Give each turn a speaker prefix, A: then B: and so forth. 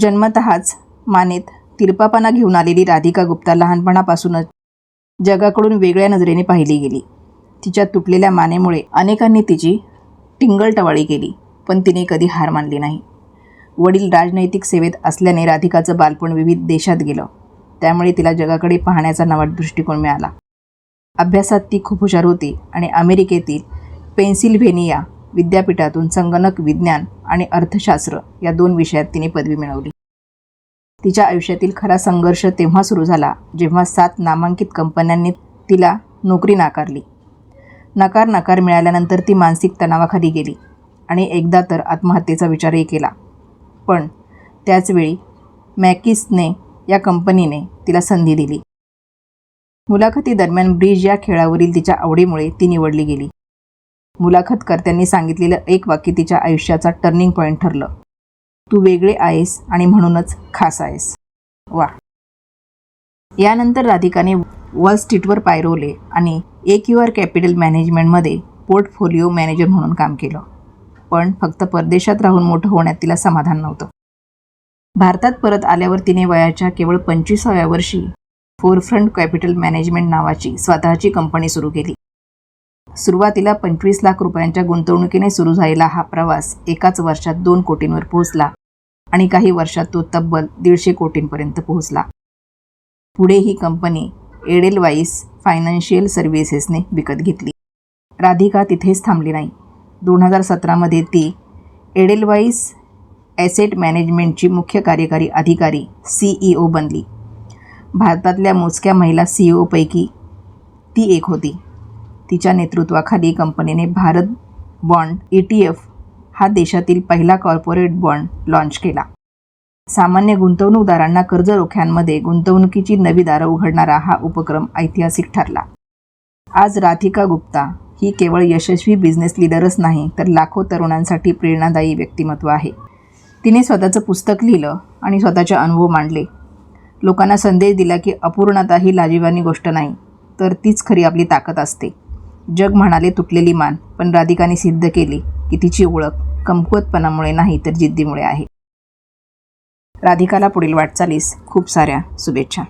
A: जन्मतःच मानेत तिरपापणा घेऊन आलेली राधिका गुप्ता लहानपणापासूनच जगाकडून वेगळ्या नजरेने पाहिली गेली. तिच्या तुटलेल्या मानेमुळे अनेकांनी तिची टिंगलटवाळी केली पण तिने कधी हार मानली नाही. वडील राजनैतिक सेवेत असल्याने राधिकाचं बालपण विविध देशात गेलं. त्यामुळे तिला जगाकडे पाहण्याचा नवा दृष्टिकोन मिळाला. अभ्यासात ती खूप हुशार होती आणि अमेरिकेतील पेन्सिल्व्हेनिया विद्यापीठातून संगणक विज्ञान आणि अर्थशास्त्र या दोन विषयात तिने पदवी मिळवली. तिच्या आयुष्यातील खरा संघर्ष तेव्हा सुरू झाला जेव्हा सात नामांकित कंपन्यांनी तिला नोकरी नाकारली. नकार नकार मिळाल्यानंतर ती मानसिक तणावाखाली गेली आणि एकदा तर आत्महत्येचा विचारही केला. पण त्याचवेळी मॅकिसने या कंपनीने तिला संधी दिली. मुलाखतीदरम्यान ब्रिज या खेळावरील तिच्या आवडीमुळे ती निवडली गेली. मुलाखतकर्त्यांनी सांगितलेलं एक वाक्य तिच्या आयुष्याचा टर्निंग पॉईंट ठरलं. तू वेगळे आहेस आणि म्हणूनच खास आहेस. वा. यानंतर राधिकाने वॉल स्ट्रीटवर पायरवले आणि ए क्यू आर कॅपिटल मॅनेजमेंटमध्ये पोर्टफोलिओ मॅनेजर म्हणून काम केलं. पण फक्त परदेशात राहून मोठं होण्यात तिला समाधान नव्हतं. भारतात परत आल्यावर तिने वयाच्या केवळ पंचवीसाव्या वर्षी फोरफ्रंट कॅपिटल मॅनेजमेंट नावाची स्वतःची कंपनी सुरू केली. सुरुवातीला पंचवीस लाख रुपयांच्या गुंतवणुकीने सुरू झालेला हा प्रवास एकाच वर्षात दोन कोटींवर पोहोचला आणि काही वर्षात तो तब्बल दीडशे कोटींपर्यंत पोहोचला. पुढे ही कंपनी एडेलवाईस फायनान्शियल सर्व्हिसेसने विकत घेतली. राधिका तिथेच थांबली नाही. दोन हजार सतरामध्ये ती एडेलवाईस ॲसेट मॅनेजमेंटची मुख्य कार्यकारी अधिकारी सी ई ओ बनली. भारतातल्या मोजक्या महिला सी ई ओपैकी ती एक होती. तिच्या नेतृत्वाखाली कंपनीने Bharat bond E T F हा देशातील पहिला कॉर्पोरेट बॉन्ड लॉन्च केला. सामान्य गुंतवणूकदारांना कर्ज रोख्यांमध्ये गुंतवणुकीची नवी दारं उघडणारा हा उपक्रम ऐतिहासिक ठरला. आज राधिका गुप्ता ही केवळ यशस्वी बिझनेस लीडरच नाही तर लाखो तरुणांसाठी प्रेरणादायी व्यक्तिमत्व आहे. तिने स्वतःचं पुस्तक लिहिलं आणि स्वतःचे अनुभव मांडले. लोकांना संदेश दिला की अपूर्णता ही लाजिवानी गोष्ट नाही तर तीच खरी आपली ताकद असते. जग म्हणाले तुटलेली मान पण राधिकाने सिद्ध केली की तिची ओळख कमकुवतपणामुळे नाही तर जिद्दीमुळे आहे. राधिकाला पुढील वाटचालीस खूप साऱ्या शुभेच्छा.